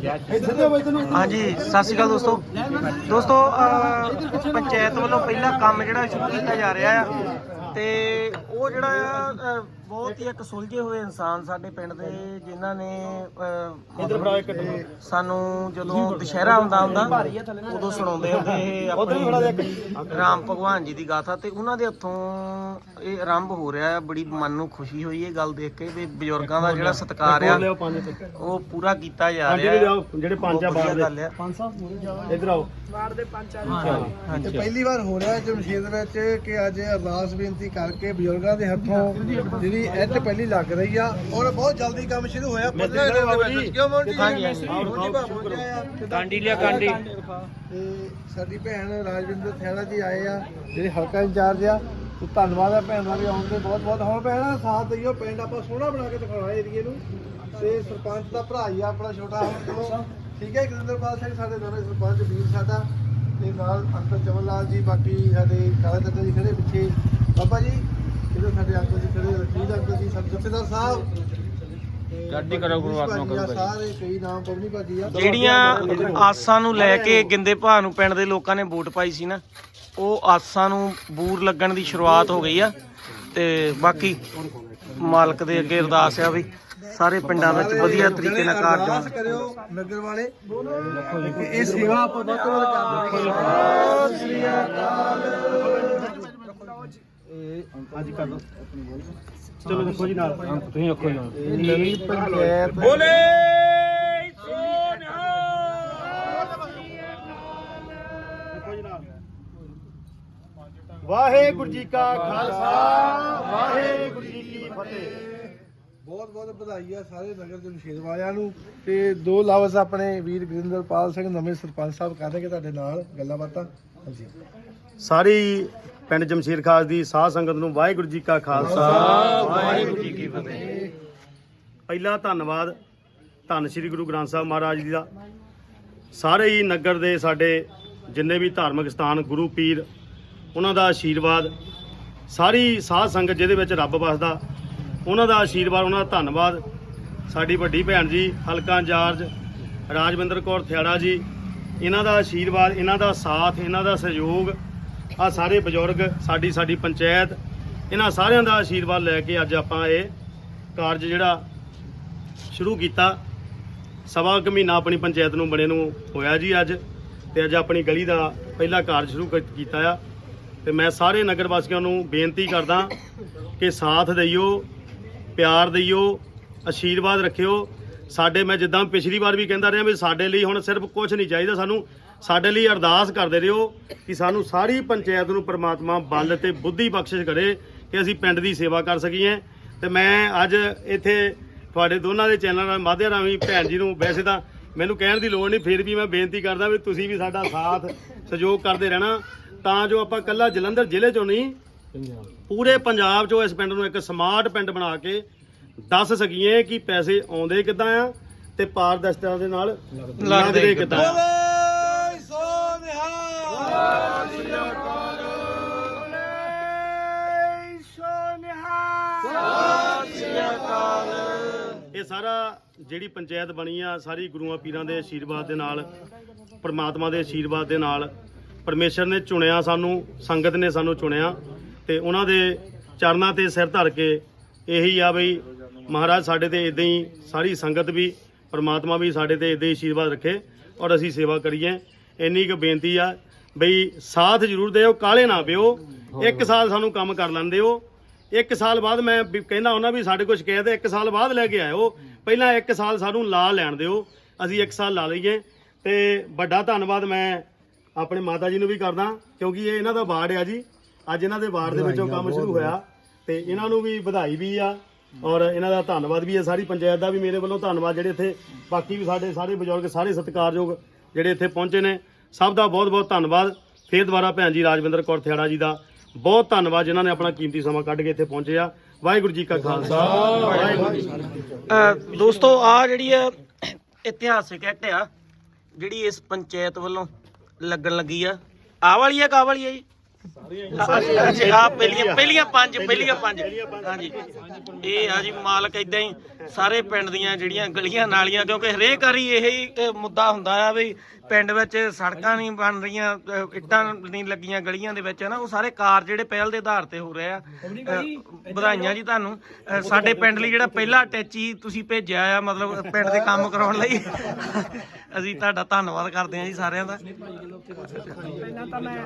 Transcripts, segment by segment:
ਹਾਂਜੀ ਸਤਿ ਸ਼੍ਰੀ ਅਕਾਲ ਦੋਸਤੋ। ਦੋਸਤੋ ਅਹ, ਪੰਚਾਇਤ ਵੱਲੋਂ ਪਹਿਲਾ ਕੰਮ ਜਿਹੜਾ ਸ਼ੁਰੂ ਕੀਤਾ ਜਾ ਰਿਹਾ ਆ ਤੇ ਉਹ ਜਿਹੜਾ ਆ ਅਹ, ਬਹੁਤ ਹੀ ਇੱਕ ਸੁਲਝੇ ਹੋਏ ਇਨਸਾਨ ਸਾਡੇ ਪਿੰਡ ਦੇ ਜਿਨ੍ਹਾਂ ਨੇ ਅਹ, ਸਾਨੂੰ ਜਦੋਂ ਦੁਸ਼ਹਿਰਾ ਆਉਂਦਾ ਹੁੰਦਾ ਉਦੋਂ ਸੁਣਾਉਂਦੇ ਹੁੰਦੇ ਇਹ ਆਪਣੀ ਰਾਮ ਭਗਵਾਨ ਜੀ ਦੀ ਗਾਥਾ ਤੇ ਉਹਨਾਂ ਦੇ ਹੱਥੋਂ ਇਹ ਆਰੰਭ ਹੋ ਰਿਹਾ ਆ ਬੜੀ ਮਨ ਨੂੰ ਖੁਸ਼ੀ ਹੋਈ ਇਹ ਗੱਲ ਦੇਖ ਕੇ ਵੀ ਬਜ਼ੁਰਗਾਂ ਦਾ ਜਿਹੜਾ ਸਤਿਕਾਰ ਆ ਉਹ ਪੂਰਾ ਕੀਤਾ ਜਾ ਰਿਹਾ ਜਿਹੜੇ ਪੰਜ ਆ ਬਹੁਤ ਬਾਹਰ ਵਧੀਆ ਗੱਲ ਆ। ਦੇ ਇਧਰ ਆਓ। ਹਾਂਜੀ। ਪਹਿਲੀ ਵਾਰ ਹੋ ਰਿਹਾ ਜਮਸ਼ੇਦ ਵਿੱਚ ਕਿ ਅੱਜ ਅਰਦਾਸ ਬੇਨਤੀ ਕਰਕੇ ਬਜ਼ੁਰਗਾਂ ਦੇ ਹੱਥੋਂ ਜਿਹੜੀ ਇੱਟ ਪਹਿਲੀ ਲੱਗ ਰਹੀ ਆ। ਔਰ ਬਹੁਤ ਜਲਦੀ ਕੰਮ ਸ਼ੁਰੂ ਹੋਇਆ। ਦਿਨ ਦੇ ਵਿੱਚ। ਕਿਉਂ ਮੋਂਟੀ ਕਾਂਡੀ ਲਿਆ ਕਾਂਡੀ। ਤੇ ਸਾਡੀ ਭੈਣ ਰਾਜਵਿੰਦਰ ਥਿਆੜਾ ਜੀ ਆਏ ਆ ਜਿਹੜੇ ਹਲਕਾ ਇੰਚਾਰਜ ਆ। ਤੇ ਧੰਨਵਾਦ ਆ ਭੈਣ ਦਾ ਵੀ ਆਉਣ ਦੇ ਬਹੁਤ ਬਹੁਤ। ਹੁਣ ਭੈਣ ਦਾ ਸਾਥ ਦਈਓ ਪਿੰਡ ਆਪਾਂ ਸੋਹਣਾ ਬਣਾ ਕੇ ਦਿਖਾਉਣਾ ਏਰੀਏ ਨੂੰ। ਤੇ ਸਰਪੰਚ ਦਾ ਭਰਾ ਹੀ ਆ ਆਪਣਾ ਛੋਟਾ। ਹੁਣ ਠੀਕ ਹੈ ਗੁਰਿੰਦਰਪਾਲ ਸਿੰਘ ਸਾਡੇ ਦੋਨੇ ਸਰਪੰਚ ਵੀਰ ਸਾਡਾ। ਤੇ ਨਾਲ ਅੰਕਲ ਚਮਨ ਲਾਲ ਜੀ ਬਾਕੀ ਸਾਡੇ ਕਾਲਾ ਚਾਚਾ ਜੀ ਖੜੇ ਪਿੱਛੇ। ਬਾਬਾ ਜੀ ਜਿਹੜੇ ਸਾਡੇ ਅੰਕਲ ਜੀ ਖੜੇ ਰਸ਼ੀਦ ਅੰਕਲ ਜੀ ਸਾਡੇ ਜਥੇਦਾਰ ਸਾਹਿਬ। ਗੱਡੀ ਕਰੋ ਗੁਰੂ ਆਤਮਾ ਕਰੋ ਭਾਈ। ਸਾਰੇ ਕਈ ਨਾਮ ਪਵਨੀ ਭਾਜੀ ਆ। ਜਿਹੜੀਆਂ ਆਸਾਂ ਨੂੰ ਲੈ ਕੇ ਗਿੰਦੇ ਭਾ ਨੂੰ ਪਿੰਡ ਦੇ ਲੋਕਾਂ ਨੇ ਵੋਟ ਪਾਈ ਸੀ ਨਾ ਉਹ ਆਸਾਂ ਨੂੰ ਬੂਰ ਲੱਗਣ ਦੀ ਸ਼ੁਰੂਆਤ ਹੋ ਗਈ ਆ। ਤੇ ਬਾਕੀ ਮਾਲਕ ਦੇ ਅੱਗੇ ਅਰਦਾਸ ਆ ਵੀ ਸਾਰੇ ਪਿੰਡਾਂ ਵਿੱਚ ਵਧੀਆ ਤਰੀਕੇ ਨਾਲ ਕਾਰਜ ਹੋਣ। ਕਰਿਓ ਨਗਰ ਵਾਲੇ। ਇਹ ਸੇਵਾ ਆਪਾਂ ਵੱਧ ਤੋਂ ਵੱਧ ਕਰਦੇ ਅੱਜ ਕਰ ਦੋ ਚਲੋ ਦੇਖੋ ਜੀ ਨਾਲ। ਤੁਸੀਂ ਅੱਖੋ ਨਾਲ। ਨਵੀਂ ਪੰਚਾਇਤ ਬੋਲੇ! ਵਾਹਿਗੁਰੂ ਜੀ ਕਾ ਖਾਲਸਾ ਵਾਹਿਗੁਰੂ ਜੀ ਕੀ ਫਤਿਹ। ਬਹੁਤ ਬਹੁਤ ਵਧਾਈ ਆ ਸਾਰੇ ਨਗਰ ਜਮਸ਼ੇਦ ਵਾਲਿਆਂ ਨੂੰ। ਤੇ ਦੋ ਲਫ਼ਜ਼ ਆਪਣੇ ਵੀਰ ਗੁਰਿੰਦਰਪਾਲ ਸਿੰਘ ਨਵੇਂ ਸਰਪੰਚ ਸਾਹਿਬ ਕਰਨਗੇ ਤੁਹਾਡੇ ਨਾਲ ਗੱਲਾਂ ਬਾਤਾਂ। ਹਾਂਜੀ। ਸਾਰੀ ਪਿੰਡ ਜਮਸ਼ੀਰ ਖਾਸ ਦੀ ਸਾਧ ਸੰਗਤ ਨੂੰ ਵਾਹਿਗੁਰੂ ਜੀ ਕਾ ਖਾਲਸਾ। ਵਾਹਿਗੁਰੂ ਜੀ ਕੀ ਫਤਿਹ। ਪਹਿਲਾ ਧੰਨਵਾਦ ਧੰਨ ਸ੍ਰੀ ਗੁਰੂ ਗ੍ਰੰਥ ਸਾਹਿਬ ਮਹਾਰਾਜ ਜੀ ਦਾ। ਸਾਰੇ ਹੀ ਨਗਰ ਦੇ ਸਾਡੇ ਜਿੰਨੇ ਵੀ ਧਾਰਮਿਕ ਸਥਾਨ ਗੁਰੂ ਪੀਰ ਉਹਨਾਂ ਦਾ ਆਸ਼ੀਰਵਾਦ ਸਾਰੀ ਸਾਧ ਸੰਗਤ ਜਿਹਦੇ ਵਿੱਚ ਰੱਬ ਵਸਦਾ ਉਹਨਾਂ ਦਾ ਆਸ਼ੀਰਵਾਦ ਉਹਨਾਂ ਦਾ ਧੰਨਵਾਦ। ਸਾਡੀ ਵੱਡੀ ਭੈਣ ਜੀ ਹਲਕਾ ਇੰਚਾਰਜ ਰਾਜਵਿੰਦਰ ਕੌਰ ਥਿਆੜਾ ਜੀ ਇਹਨਾਂ ਦਾ ਆਸ਼ੀਰਵਾਦ ਇਹਨਾਂ ਦਾ ਸਾਥ ਇਹਨਾਂ ਦਾ ਸਹਿਯੋਗ ਆ ਸਾਰੇ ਬਜ਼ੁਰਗ, ਸਾਡੀ ਸਾਡੀ ਪੰਚਾਇਤ, ਇਹਨਾਂ ਸਾਰਿਆਂ ਦਾ ਆਸ਼ੀਰਵਾਦ ਲੈ ਕੇ ਅੱਜ ਆਪਾਂ ਇਹ ਕਾਰਜ ਜਿਹੜਾ ਸ਼ੁਰੂ ਕੀਤਾ। ਸਵਾ ਕੁ ਮਹੀਨਾ ਆਪਣੀ ਪੰਚਾਇਤ ਨੂੰ ਬਣੇ ਨੂੰ ਹੋਇਆ ਜੀ ਅੱਜ, ਤੇ ਅੱਜ ਆਪਣੀ ਗਲੀ ਦਾ ਪਹਿਲਾ ਕਾਰਜ ਸ਼ੁਰੂ ਕੀਤਾ ਆ। ਤੇ ਮੈਂ ਸਾਰੇ ਨਗਰ ਵਾਸੀਆਂ ਨੂੰ ਬੇਨਤੀ ਕਰਦਾ ਕਿ ਸਾਥ ਦਈਓ, ਪਿਆਰ ਦਈਓ, ਆਸ਼ੀਰਵਾਦ ਰੱਖਿਓ। ਸਾਡੇ ਮੈਂ ਜਿੱਦਾਂ ਪਿਛਲੀ ਵਾਰ ਵੀ ਕਹਿੰਦਾ ਰਿਹਾ ਵੀ ਸਾਡੇ ਲਈ ਹੁਣ ਸਿਰਫ ਕੁਝ ਨਹੀਂ ਚਾਹੀਦਾ ਸਾਨੂੰ। ਸਾਡੇ ਲਈ ਅਰਦਾਸ ਕਰਦੇ ਰਹੋ ਕਿ ਸਾਨੂੰ ਸਾਰੀ ਪੰਚਾਇਤ ਨੂੰ ਪ੍ਰਮਾਤਮਾ ਬਲ ਤੇ ਬੁੱਧੀ ਬਖਸ਼ਿਸ਼ ਕਰੇ ਕਿ ਅਸੀਂ ਪਿੰਡ ਦੀ ਸੇਵਾ ਕਰ ਸਕੀਏ। ਤੇ ਮੈਂ ਅੱਜ ਇੱਥੇ ਤੁਹਾਡੇ ਦੋਨਾਂ ਦੇ ਚੈਨਲ ਨਾਲ ਮਾਧਿਅਮ ਰਾਹੀਂ ਭੈਣ ਜੀ ਨੂੰ ਵੈਸੇ ਤਾਂ ਮੈਨੂੰ ਕਹਿਣ ਦੀ ਲੋੜ ਨਹੀਂ ਫਿਰ ਵੀ ਮੈਂ ਬੇਨਤੀ ਕਰਦਾ ਵੀ ਤੁਸੀਂ ਵੀ ਸਾਡਾ ਸਾਥ ਸਹਿਯੋਗ ਕਰਦੇ ਰਹਿਣਾ। ਤਾਂ ਜੋ ਆਪਾਂ ਕੱਲਾ ਜਲੰਧਰ ਜ਼ਿਲ੍ਹੇ ਚੋਂ ਨਹੀਂ ਪੂਰੇ ਪੰਜਾਬ 'ਚੋਂ ਇਸ ਪਿੰਡ ਨੂੰ ਇੱਕ ਸਮਾਰਟ ਪਿੰਡ ਬਣਾ ਕੇ ਦੱਸ ਸਕੀਏ ਕਿ ਪੈਸੇ ਆਉਂਦੇ ਕਿੱਦਾਂ ਆ ਤੇ ਪਾਰਦਰਸ਼ਤਾ ਦੇ ਨਾਲ ਲੱਗਦੇ ਕਿੱਦਾਂ ਇਹ ਸਾਰਾ ਜਿਹੜੀ ਪੰਚਾਇਤ ਬਣੀ ਆ, ਸਾਰੀ ਗੁਰੂਆਂ ਪੀਰਾਂ ਦੇ ਆਸ਼ੀਰਵਾਦ ਦੇ ਨਾਲ, ਪ੍ਰਮਾਤਮਾ ਦੇ ਆਸ਼ੀਰਵਾਦ ਦੇ ਨਾਲ, ਪਰਮੇਸ਼ਰ ਨੇ ਚੁਣਿਆ ਸਾਨੂੰ, ਸੰਗਤ ਨੇ ਸਾਨੂੰ ਚੁਣਿਆ ਤੇ ਉਹਨਾਂ ਦੇ ਚਰਨਾਂ ਤੇ ਸਿਰ ਧਰ ਕੇ ਇਹੀ ਆ ਬਈ, ਮਹਾਰਾਜ ਸਾਡੇ ਤੇ ਇਦਾਂ ਹੀ ਸਾਰੀ ਸੰਗਤ ਵੀ, ਪਰਮਾਤਮਾ ਵੀ ਸਾਡੇ ਤੇ ਇਦਾਂ ਹੀ ਆਸ਼ੀਰਵਾਦ ਰੱਖੇ ਔਰ ਅਸੀਂ ਸੇਵਾ ਕਰੀਏ। ਇੰਨੀ ਕੁ ਬੇਨਤੀ ਆ ਬਈ ਸਾਥ ਜ਼ਰੂਰ ਦਿਓ ਕਾਲੇ ਨਾ ਪਿਓ। ਇੱਕ ਸਾਲ ਸਾਨੂੰ ਕੰਮ ਕਰ ਲੈਂਦੇ ਹੋ। ਇੱਕ ਸਾਲ ਬਾਅਦ ਮੈਂ ਕਹਿੰਦਾ ਉਹਨਾਂ ਵੀ ਸਾਡੇ ਕੋਲ ਸ਼ਿਕਾਇਤ ਹੈ ਇੱਕ ਸਾਲ ਬਾਅਦ ਲੈ ਕੇ ਆਇਓ। ਪਹਿਲਾਂ ਇੱਕ ਸਾਲ ਸਾਨੂੰ ਲਾ ਲੈਣ ਦਿਓ। ਅਸੀਂ ਇੱਕ ਸਾਲ ਲਾ ਲਈਏ। ਤੇ ਵੱਡਾ ਧੰਨਵਾਦ ਮੈਂ ਆਪਣੇ ਮਾਤਾ ਜੀ ਨੂੰ ਵੀ ਕਰਦਾ ਕਿਉਂਕਿ ਇਹ ਇਹਨਾਂ ਦਾ ਵਾਰਡ ਆ ਜੀ। ਅੱਜ ਇਹਨਾਂ ਦੇ ਵਾਰਡ ਦੇ ਵਿੱਚੋਂ ਕੰਮ ਸ਼ੁਰੂ ਹੋਇਆ। ਤੇ ਇਹਨਾਂ ਨੂੰ ਵੀ ਵਧਾਈ ਵੀ ਆ। ਔਰ ਇਹਨਾਂ ਦਾ ਧੰਨਵਾਦ ਵੀ ਹੈ ਸਾਰੀ ਪੰਚਾਇਤ ਦਾ ਵੀ ਮੇਰੇ ਵੱਲੋਂ ਧੰਨਵਾਦ। ਜਿਹੜੇ ਇੱਥੇ ਬਾਕੀ ਵੀ ਸਾਡੇ ਸਾਰੇ ਬਜ਼ੁਰਗ ਸਾਰੇ ਸਤਿਕਾਰਯੋਗ ਜਿਹੜੇ ਇੱਥੇ ਪਹੁੰਚੇ ਨੇ ਸਭ ਦਾ ਬਹੁਤ ਬਹੁਤ ਧੰਨਵਾਦ। ਫੇਰ ਦੁਬਾਰਾ ਭੈਣ ਜੀ ਰਾਜਵਿੰਦਰ ਕੌਰ ਥਿਆੜਾ ਜੀ ਦਾ ਬਹੁਤ ਧੰਨਵਾਦ ਜਿਨ੍ਹਾਂ ਨੇ ਆਪਣਾ ਕੀਮਤੀ ਸਮਾਂ ਕੱਢ ਕੇ ਇੱਥੇ ਪਹੁੰਚੇ ਆ। ਵਾਹਿਗੁਰੂ ਜੀ ਕਾ ਖਾਲਸਾ। ਵਾਹਿਗੁਰੂ ਜੀ ਦੋਸਤੋ ਆ ਜਿਹੜੀ ਆ ਇਤਿਹਾਸਿਕ ਐਕਟ ਆ ਜਿਹੜੀ ਇਸ ਪੰਚਾਇਤ ਵੱਲੋਂ ਲੱਗਣ ਲੱਗੀ ਆ ਆ ਵਾਲੀ ਆ ਕਾ ਵਾਲੀ ਆ ਜੀ? ਆ ਪਹਿਲੀਆਂ ਪਹਿਲੀਆਂ ਪੰਜ ਪਹਿਲੀਆਂ ਪੰਜ ਹਾਂਜੀ। ਇਹ ਆ ਜੀ ਮਾਲਕ ਇਦਾਂ ਹੀ ਸਾਰੇ ਪਿੰਡ ਦੀਆਂ ਜਿਹੜੀਆਂ ਗਲੀਆਂ ਨਾਲੀਆਂ ਕਿਉਂਕਿ ਹਰੇਕ ਵਾਰੀ ਇਹੀ ਮੁੱਦਾ ਹੁੰਦਾ ਆ ਵੀ ਪਿੰਡ ਵਿੱਚ ਸੜਕਾਂ ਨਹੀਂ ਬਣ ਰਹੀਆਂ ਇੱਟਾਂ ਨਹੀਂ ਲੱਗੀਆਂ ਗਲੀਆਂ ਦੇ ਵਿੱਚ ਨਾ ਉਹ ਸਾਰੇ ਕਾਰ ਜਿਹੜੇ ਪਹਿਲ ਦੇ ਆਧਾਰ ਤੇ ਹੋ ਰਹੇ ਆ। ਵਧਾਈਆਂ ਜੀ ਤੁਹਾਨੂੰ। ਸਾਡੇ ਪਿੰਡ ਲਈ ਜਿਹੜਾ ਪਹਿਲਾ ਅਟੈਚੀ ਤੁਸੀਂ ਭੇਜਿਆ ਆ ਮਤਲਬ ਪਿੰਡ ਦੇ ਕੰਮ ਕਰਾਉਣ ਲਈ। ਅਸੀਂ ਤੁਹਾਡਾ ਧੰਨਵਾਦ ਕਰਦੇ ਹਾਂ ਜੀ ਸਾਰਿਆਂ ਦਾ। ਪਹਿਲਾਂ ਤਾਂ ਮੈਂ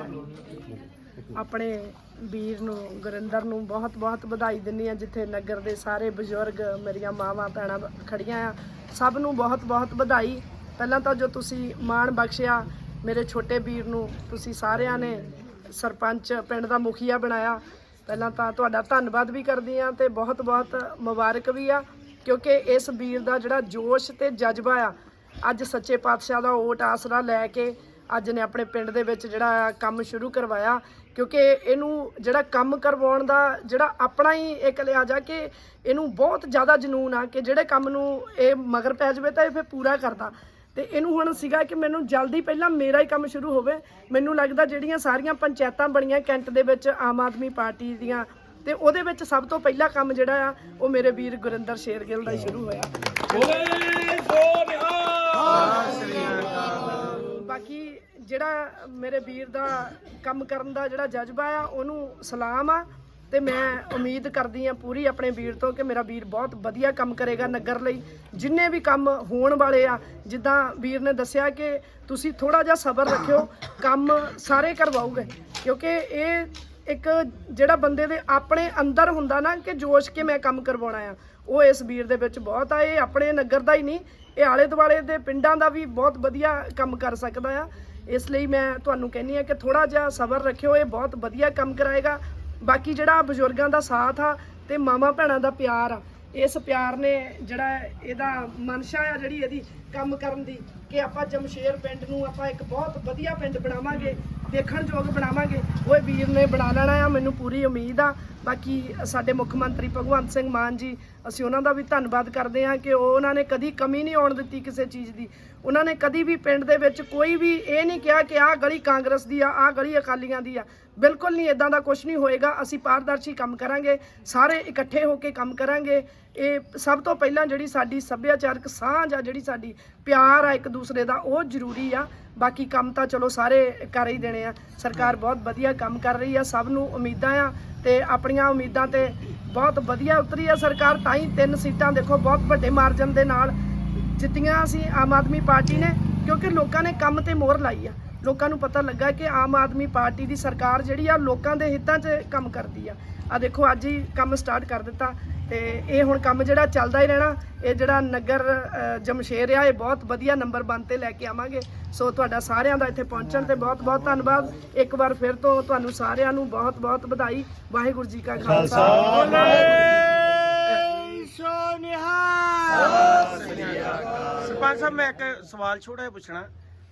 ਆਪਣੇ ਵੀਰ ਨੂੰ, ਗੁਰਿੰਦਰ ਨੂੰ ਬਹੁਤ ਬਹੁਤ ਵਧਾਈ ਦਿੰਦੀ ਆ ਜਿੱਥੇ ਨਗਰ ਦੇ ਸਾਰੇ ਬਜ਼ੁਰਗ ਮੇਰੀਆਂ ਮਾਵਾਂ, ਭੈਣਾਂ ਖੜੀਆਂ ਆ। ਸਭ ਨੂੰ ਬਹੁਤ ਬਹੁਤ ਵਧਾਈ। ਪਹਿਲਾਂ ਤਾਂ ਜੋ ਤੁਸੀਂ ਮਾਣ ਬਖਸ਼ਿਆ ਮੇਰੇ ਛੋਟੇ ਵੀਰ ਨੂੰ, ਤੁਸੀਂ ਸਾਰਿਆਂ ਨੇ ਸਰਪੰਚ, ਪਿੰਡ ਦਾ ਮੁਖੀਆ ਬਣਾਇਆ। ਪਹਿਲਾਂ ਤਾਂ ਤੁਹਾਡਾ ਧੰਨਵਾਦ ਵੀ ਕਰਦੀ ਆ ਤੇ ਬਹੁਤ ਬਹੁਤ ਮੁਬਾਰਕ ਵੀ ਆ, ਕਿਉਂਕਿ ਇਸ ਵੀਰ ਦਾ ਜਿਹੜਾ ਜੋਸ਼ ਤੇ ਜਜ਼ਬਾ ਆ, ਅੱਜ ਸੱਚੇ ਪਾਤਸ਼ਾਹ ਦਾ ਓਟ ਆਸਰਾ ਲੈ ਕੇ ਅੱਜ ਨੇ ਆਪਣੇ ਪਿੰਡ ਦੇ ਵਿੱਚ ਜਿਹੜਾ ਕੰਮ ਸ਼ੁਰੂ ਕਰਵਾਇਆ ਕਿਉਂਕਿ ਇਹਨੂੰ ਜਿਹੜਾ ਕੰਮ ਕਰਵਾਉਣ ਦਾ ਜਿਹੜਾ ਆਪਣਾ ਹੀ ਇੱਕ ਲਿਹਾਜ਼ਾ ਕਿ ਇਹਨੂੰ ਬਹੁਤ ਜ਼ਿਆਦਾ ਜਨੂਨ ਆ ਕਿ ਜਿਹੜੇ ਕੰਮ ਨੂੰ ਇਹ ਮਗਰ ਪੈ ਜਾਵੇ ਤਾਂ ਇਹ ਫਿਰ ਪੂਰਾ ਕਰਦਾ। ਤੇ ਇਹਨੂੰ ਹੁਣ ਸੀਗਾ ਕਿ ਮੈਨੂੰ ਜਲਦੀ ਪਹਿਲਾਂ ਮੇਰਾ ਹੀ ਕੰਮ ਸ਼ੁਰੂ ਹੋਵੇ। ਮੈਨੂੰ ਲੱਗਦਾ ਜਿਹੜੀਆਂ ਸਾਰੀਆਂ ਪੰਚਾਇਤਾਂ ਬਣੀਆਂ ਕੈਂਟ ਦੇ ਵਿੱਚ ਆਮ ਆਦਮੀ ਪਾਰਟੀ ਦੀਆਂ ਤੇ ਉਹਦੇ ਵਿੱਚ ਸਭ ਤੋਂ ਪਹਿਲਾ ਕੰਮ ਜਿਹੜਾ ਆ ਉਹ ਮੇਰੇ ਵੀਰ ਗੁਰਿੰਦਰ ਸ਼ੇਰਗਿੱਲ ਦਾ ਹੀ ਸ਼ੁਰੂ ਹੋਇਆ। ਬਾਕੀ ਜਿਹੜਾ ਮੇਰੇ ਵੀਰ ਦਾ ਕੰਮ ਕਰਨ ਦਾ ਜਿਹੜਾ ਜਜ਼ਬਾ ਆ, ਉਹਨੂੰ ਸਲਾਮ ਆ ਤੇ ਮੈਂ ਉਮੀਦ ਕਰਦੀ ਆ ਪੂਰੀ ਆਪਣੇ ਵੀਰ ਤੋਂ ਕਿ ਮੇਰਾ ਵੀਰ ਬਹੁਤ ਵਧੀਆ ਕੰਮ ਕਰੇਗਾ ਨਗਰ ਲਈ। ਜਿੰਨੇ ਵੀ ਕੰਮ ਹੋਣ ਵਾਲੇ ਆ, ਜਿੱਦਾਂ ਵੀਰ ਨੇ ਦੱਸਿਆ ਕਿ ਤੁਸੀਂ ਥੋੜਾ ਜਿਹਾ ਸਬਰ ਰੱਖਿਓ, ਕੰਮ ਸਾਰੇ ਕਰਵਾਉਗੇ ਕਿਉਂਕਿ ਇਹ ਇੱਕ ਜਿਹੜਾ ਬੰਦੇ ਦੇ ਆਪਣੇ ਅੰਦਰ ਹੁੰਦਾ ਨਾ ਕਿ ਜੋਸ਼ ਕੇ ਮੈਂ ਕੰਮ ਕਰਵਾਉਣਾ ਆ। ਉਹ ਇਸ ਵੀਰ ਦੇ ਵਿੱਚ ਬਹੁਤ ਆ, ਇਹ ਆਪਣੇ ਨਗਰ ਦਾ ਹੀ ਨਹੀਂ, ਇਹ ਆਲੇ ਦੁਆਲੇ ਦੇ ਪਿੰਡਾਂ ਦਾ ਵੀ ਬਹੁਤ ਵਧੀਆ ਕੰਮ ਕਰ ਸਕਦਾ ਆ। ਇਸ ਲਈ ਮੈਂ ਤੁਹਾਨੂੰ ਕਹਿੰਨੀ ਆ ਕਿ ਥੋੜਾ ਜਿਹਾ ਸਬਰ ਰੱਖਿਓ, ਇਹ ਬਹੁਤ ਵਧੀਆ ਕੰਮ ਕਰਾਏਗਾ। ਬਾਕੀ ਜਿਹੜਾ ਬਜ਼ੁਰਗਾਂ ਦਾ ਸਾਥ ਆ ਤੇ ਮਾਮਾ ਭੈਣਾਂ ਦਾ ਪਿਆਰ ਆ, ਇਸ ਪਿਆਰ ਨੇ ਜਿਹੜਾ ਇਹਦਾ ਮਨਸ਼ਾ ਆ ਜਿਹੜੀ ਇਹਦੀ ਕੰਮ ਕਰਨ ਦੀ, ਕਿ ਆਪਾਂ ਜਮਸ਼ੇਰ ਪਿੰਡ ਨੂੰ ਆਪਾਂ ਇੱਕ ਬਹੁਤ ਵਧੀਆ ਪਿੰਡ ਬਣਾਵਾਂਗੇ, ਦੇਖਣ ਯੋਗ ਬਣਾਵਾਂਗੇ, ਉਹ ਇਹ ਵੀਰ ਨੇ ਬਣਾ ਲੈਣਾ ਆ, ਮੈਨੂੰ ਪੂਰੀ ਉਮੀਦ ਆ। ਬਾਕੀ ਸਾਡੇ ਮੁੱਖ ਮੰਤਰੀ ਭਗਵੰਤ ਸਿੰਘ ਮਾਨ ਜੀ, ਅਸੀਂ ਉਹਨਾਂ ਦਾ ਵੀ ਧੰਨਵਾਦ ਕਰਦੇ ਹਾਂ ਕਿ ਉਹ ਉਹਨਾਂ ਨੇ ਕਦੀ ਕਮੀ ਨਹੀਂ ਆਉਣ ਦਿੱਤੀ ਕਿਸੇ ਚੀਜ਼ ਦੀ। ਉਹਨਾਂ ਨੇ ਕਦੀ ਵੀ ਪਿੰਡ ਦੇ ਵਿੱਚ ਕੋਈ ਵੀ ਇਹ ਨਹੀਂ ਕਿਹਾ ਕਿ ਆਹ ਗਲੀ ਕਾਂਗਰਸ ਦੀ ਆ, ਆਹ ਗਲੀ ਅਕਾਲੀਆਂ ਦੀ ਆ। ਬਿਲਕੁਲ ਨਹੀਂ ਇਦਾਂ ਦਾ ਕੁਝ ਨਹੀਂ ਹੋਏਗਾ। ਅਸੀਂ ਪਾਰਦਰਸ਼ੀ ਕੰਮ ਕਰਾਂਗੇ, ਸਾਰੇ ਇਕੱਠੇ ਹੋ ਕੇ ਕੰਮ ਕਰਾਂਗੇ। ਇਹ ਸਭ ਤੋਂ ਪਹਿਲਾਂ ਜਿਹੜੀ ਸਾਡੀ ਸੱਭਿਆਚਾਰਕ ਸਾਂਝ ਆ, ਜਿਹੜੀ ਸਾਡੀ ਪਿਆਰ ਆ ਇੱਕ ਦੂਸਰੇ ਦਾ, ਉਹ ਜ਼ਰੂਰੀ ਆ। ਬਾਕੀ ਕੰਮ ਤਾਂ ਚਲੋ ਸਾਰੇ ਕਰ ਹੀ ਦੇਣੇ ਆ। ਸਰਕਾਰ ਬਹੁਤ ਵਧੀਆ ਕੰਮ ਕਰ ਰਹੀ ਆ, ਸਭ ਨੂੰ ਉਮੀਦਾਂ ਆ ਤੇ ਆਪਣੀਆਂ ਉਮੀਦਾਂ ਤੇ ਬਹੁਤ ਵਧੀਆ ਉਤਰੀ ਆ ਸਰਕਾਰ, ਤਾਂ ਹੀ ਤਿੰਨ ਸੀਟਾਂ ਦੇਖੋ ਬਹੁਤ ਵੱਡੇ ਮਾਰਜਨ ਦੇ ਨਾਲ ਜਿੱਤੀਆਂ ਅਸੀਂ ਆਮ ਆਦਮੀ ਪਾਰਟੀ ਨੇ, ਕਿਉਂਕਿ ਲੋਕਾਂ ਨੇ ਕੰਮ ਤੇ ਮੋਹਰ ਲਾਈ ਆ। ਲੋਕਾਂ ਨੂੰ ਪਤਾ ਲੱਗਾ ਕਿ ਆਮ ਆਦਮੀ ਪਾਰਟੀ ਦੀ ਸਰਕਾਰ ਜਿਹੜੀ ਆ ਲੋਕਾਂ ਦੇ ਹਿੱਤਾਂ 'ਚ ਕੰਮ ਕਰਦੀ ਆ। ਆ ਦੇਖੋ, ਅੱਜ ਹੀ ਕੰਮ ਸਟਾਰਟ ਕਰ ਦਿੱਤਾ। ਤੇ ਇਹ ਹੁਣ ਕੰਮ ਜਿਹੜਾ ਚੱਲਦਾ ਹੀ ਰਹਿਣਾ, ਇਹ ਜਿਹੜਾ ਨਗਰ ਜਮਸ਼ੇਰ ਆ, ਇਹ ਬਹੁਤ ਵਧੀਆ ਨੰਬਰ 1 ਤੇ ਲੈ ਕੇ ਆਵਾਂਗੇ। ਸੋ ਤੁਹਾਡਾ ਸਾਰਿਆਂ ਦਾ ਇੱਥੇ ਪਹੁੰਚਣ ਤੇ ਬਹੁਤ ਬਹੁਤ ਧੰਨਵਾਦ। ਇੱਕ ਵਾਰ ਫਿਰ ਤੋਂ ਤੁਹਾਨੂੰ ਸਾਰਿਆਂ ਨੂੰ ਬਹੁਤ ਬਹੁਤ ਵਧਾਈ। ਵਾਹਿਗੁਰੂ ਜੀ ਕਾ ਖਾਲਸਾ। ਸਰਪੰਚ ਸਾਹਿਬ, ਮੈਂ ਇੱਕ ਸਵਾਲ ਛੋਟਾ ਜਿਹਾ ਪੁੱਛਣਾ।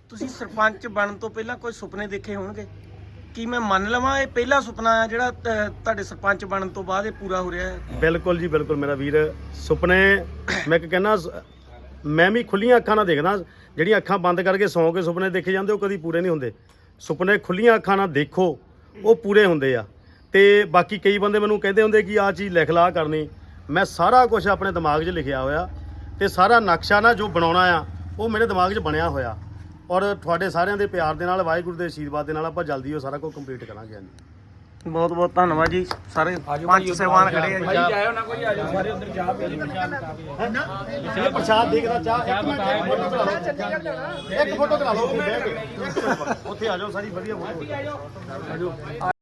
ਤੁਸੀਂ ਸਰਪੰਚ ਬਣਨ ਤੋਂ ਪਹਿਲਾਂ ਕੋਈ ਸੁਪਨੇ ਦੇਖੇ ਹੋਣਗੇ? ਕੀ ਮੈਂ ਮੰਨ ਲਵਾਂ ਇਹ ਪਹਿਲਾ ਸੁਪਨਾ ਆ ਜਿਹੜਾ ਅਹ, ਤੁਹਾਡੇ ਸਰਪੰਚ ਬਣਨ ਤੋਂ ਬਾਅਦ ਇਹ ਪੂਰਾ ਹੋ ਰਿਹਾ ਹੈ? ਬਿਲਕੁਲ ਜੀ ਬਿਲਕੁਲ ਮੇਰਾ ਵੀਰ। ਸੁਪਨੇ ਮੈਂ ਕਿ ਕਹਿੰਦਾ ਮੈਂ ਵੀ ਖੁੱਲੀਆਂ ਅੱਖਾਂ ਨਾਲ ਦੇਖਦਾ ਜਿਹੜੀਆਂ ਅੱਖਾਂ ਬੰਦ ਕਰਕੇ ਸੌਂ ਕੇ ਸੁਪਨੇ ਦੇਖੇ ਜਾਂਦੇ ਉਹ ਕਦੀ ਪੂਰੇ ਨਹੀਂ ਹੁੰਦੇ। ਸੁਪਨੇ ਖੁੱਲੀਆਂ ਅੱਖਾਂ ਨਾਲ ਦੇਖੋ ਉਹ ਪੂਰੇ ਹੁੰਦੇ ਆ। ਤੇ ਬਾਕੀ ਕਈ ਬੰਦੇ ਮੈਨੂੰ ਕਹਿੰਦੇ ਹੁੰਦੇ ਕਿ ਆਹ ਚੀਜ਼ ਲਿਖ ਲਾ ਕਰਨੀ। ਮੈਂ ਸਾਰਾ ਕੁਝ ਆਪਣੇ ਦਿਮਾਗ 'ਚ ਲਿਖਿਆ ਹੋਇਆ ਤੇ ਸਾਰਾ ਨਕਸ਼ਾ ਨਾ ਜੋ ਬਣਾਉਣਾ ਆ ਉਹ ਮੇਰੇ ਦਿਮਾਗ 'ਚ ਬਣਿਆ ਹੋਇਆ। ਔਰ ਤੁਹਾਡੇ ਸਾਰਿਆਂ ਦੇ ਪਿਆਰ ਦੇ ਨਾਲ ਵਾਹਿਗੁਰੂ ਦੇ ਆਸ਼ੀਰਵਾਦ ਦੇ ਨਾਲ ਆਪਾਂ ਜਲਦੀ ਉਹ ਸਾਰਾ ਕੁਝ ਕੰਪਲੀਟ ਕਰਾਂਗੇ ਹਾਂਜੀ। ਬਹੁਤ ਬਹੁਤ ਧੰਨਵਾਦ ਜੀ ਸਾਰੇ ਪੰਜ ਸਹਿਬਾਨ ਖੜੇ ਆ ਜੀ। ਪ੍ਰਸ਼ਾਦ ਦੇਖਦਾ ਚਾਹ? ਇੱਕ ਮਿੰਟ ਇੱਕ ਫੋਟੋ ਕਰਾ ਲਓ। ਇੱਕ ਫੋਟੋ ਕਰਾ ਲਓ। ਉੱਥੇ ਆ ਜਾਓ। ਸਾਰੀ ਵਧੀਆ ਫੋਟੋ।